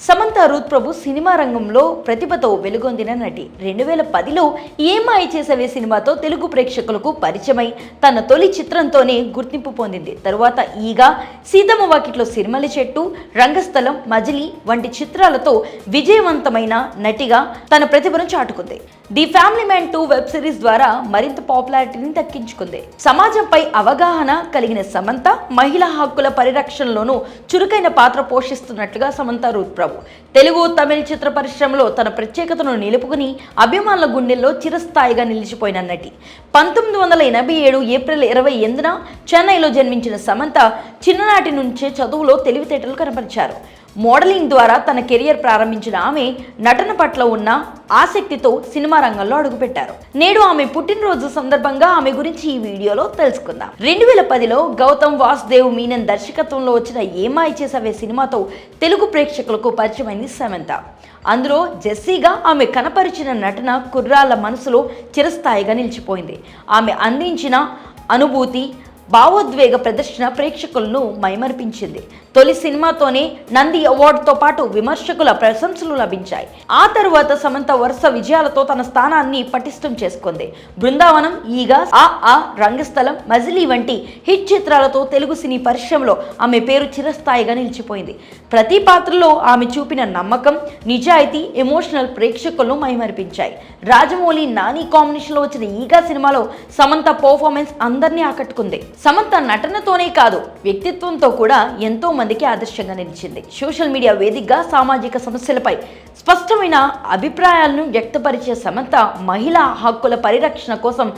Samantha Ruth Prabhu cinema రంగంలో ప్రతిభతో వెలుగొందిన నటి. రెండు వేల పదిలో ఏమాయి చేసవే సినిమాతో తెలుగు ప్రేక్షకులకు పరిచయమై తన తొలి చిత్రంతోనే గుర్తింపు పొందింది. తరువాత ఈగ సీతమ్మ వాకిట్లో సిరిమలి చెట్టు రంగస్థలం మజిలీ వంటి చిత్రాలతో విజయవంతమైన నటిగా తన ప్రతిభను చాటుకుంది. The family man two web series ద్వారా మరింత పాపులారిటీని దక్కించుకుంది. సమాజంపై అవగాహన కలిగిన సమంత మహిళా హక్కుల పరిరక్షణలోనూ చురుకైన పాత్ర పోషిస్తున్నట్లుగా సమంత రూత్ ప్రభు. తెలుగు తమిళ చిత్ర పరిశ్రమలో తన ప్రత్యేకతను నిలుపుకుని అభిమానుల గుండెల్లో చిరస్థాయిగా నిలిచిపోయిన నటి. పంతొమ్మిది వందల ఎనభై ఏడు ఏప్రిల్ ఇరవై ఎనిమిదిన చెన్నైలో జన్మించిన సమంత చిన్ననాటి నుంచే చదువులో తెలివితేటలు కనపరిచారు. మోడలింగ్ ద్వారా తన కెరియర్ ప్రారంభించిన ఆమె నటన పట్ల ఉన్న ఆసక్తితో సినిమా రంగంలో అడుగుపెట్టారు. నేడు ఆమె పుట్టినరోజు సందర్భంగా ఆమె గురించి ఈ వీడియోలో తెలుసుకుందాం. రెండు వేల పదిలో గౌతమ్ వాసుదేవ్ మీనన్ దర్శకత్వంలో వచ్చిన ఏమాయి చేసవే సినిమాతో తెలుగు ప్రేక్షకులకు పరిచయమైంది సమంత. అందులో జెస్సీగా ఆమె కనపరిచిన నటన కుర్రాళ్ళ మనసులో చిరస్థాయిగా నిలిచిపోయింది. ఆమె అందించిన అనుభూతి భావోద్వేగ ప్రదర్శన ప్రేక్షకులను మైమరిపించింది. తొలి సినిమాతోనే నంది అవార్డుతో పాటు విమర్శకుల ప్రశంసలు లభించాయి. ఆ తరువాత సమంత వరుస విజయాలతో తన స్థానాన్ని పటిష్టం చేసుకుంది. బృందావనం ఈగ ఆ ఆ రంగస్థలం మజిలీ వంటి హిట్ చిత్రాలతో తెలుగు సినీ పరిశ్రమలో ఆమె పేరు చిరస్థాయిగా నిలిచిపోయింది. ప్రతి పాత్రలో ఆమె చూపిన నమ్మకం నిజాయితీ ఎమోషనల్ ప్రేక్షకులను మైమరిపించాయి. రాజమౌళి నాని కాంబినేషన్లో వచ్చిన ఈగా సినిమాలో సమంత పర్ఫార్మెన్స్ అందరినీ ఆకట్టుకుంది. సమంత నటనతోనే కాదు వ్యక్తిత్వంతో కూడా ఎంతో మందికి ఆదర్శంగా నిలిచింది. సోషల్ మీడియా వేదికగా సామాజిక సమస్యలపై స్పష్టమైన అభిప్రాయాలను వ్యక్తపరిచే సమంత మహిళా హక్కుల పరిరక్షణ కోసం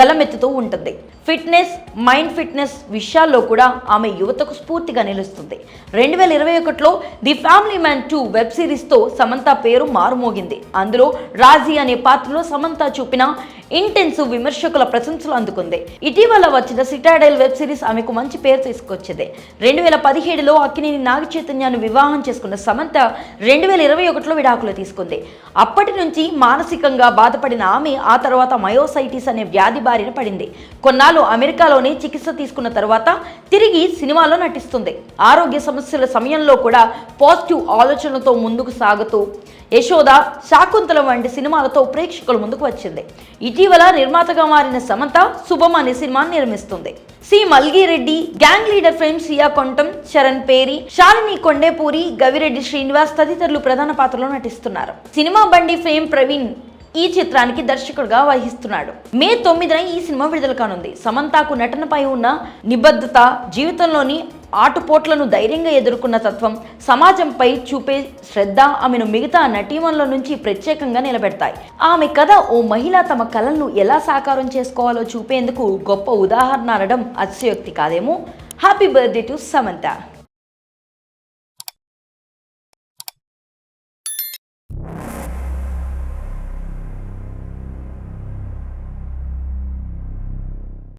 గలమెత్తుతూ ఉంటుంది. ఫిట్నెస్ మైండ్ ఫిట్నెస్ విషయాల్లో కూడా ఆమె యువతకు స్ఫూర్తిగా నిలుస్తుంది. రెండు వేల ఇరవై ఒకటిలో the family man two web సిరీస్తో Samantha పేరు మారుమోగింది. అందులో రాజీ అనే పాత్రలో సమంత చూపిన ఇంటెన్సివ్ విమర్శకుల ప్రశంసలు అందుకుంది. ఇటీవల వచ్చిన సిటాడైల్ వెబ్ సిరీస్ ఆమెకు మంచి పేరు తీసుకొచ్చింది. రెండు వేల పదిహేడులో అక్కినేని నాగ చైతన్యాన్ని వివాహం చేసుకున్న సమంత రెండు వేల ఇరవై ఒకటిలో విడాకులు తీసుకుంది. అప్పటి నుంచి మానసికంగా బాధపడిన ఆమె ఆ తర్వాత మయోసైటిస్ అనే వ్యాధి బారిన పడింది. కొన్నాళ్ళు అమెరికాలోనే చికిత్స తీసుకున్న తర్వాత తిరిగి సినిమాలో నటిస్తుంది. ఆరోగ్య సమస్యల సమయంలో కూడా పాజిటివ్ ఆలోచనలతో ముందుకు సాగుతూ యశోద శాకుంతలం వంటి సినిమాలతో ప్రేక్షకుల ముందుకు వచ్చింది. ఇటీవల నిర్మాతగా మారిన సమంత శుభం అనే సినిమాను నిర్మిస్తుంది. C. Malgireddy gang leader fame Siya Kontam Charan Peri Shalini Kondepuri Gavireddy Srinivas తదితరులు ప్రధాన పాత్రలో నటిస్తున్నారు. సినిమా బండి ఫేమ్ ప్రవీణ్ ఈ చిత్రానికి దర్శకుడుగా వహిస్తున్నాడు. మే తొమ్మిదిన ఈ సినిమా విడుదల కానుంది. సమంతకు నటనపై ఉన్న నిబద్ధత జీవితంలోని ఆటుపోట్లను ధైర్యంగా ఎదుర్కొన్న తత్వం సమాజంపై చూపే శ్రద్ధ ఆమెను మిగతా నటీమణుల నుంచి ప్రత్యేకంగా నిలబెడతాయి. ఆమె కథ ఓ మహిళ తమ కళలను ఎలా సాకారం చేసుకోవాలో చూపేందుకు గొప్ప ఉదాహరణ అనడం అతిశయోక్తి కాదేమో. Happy birthday to Samantha.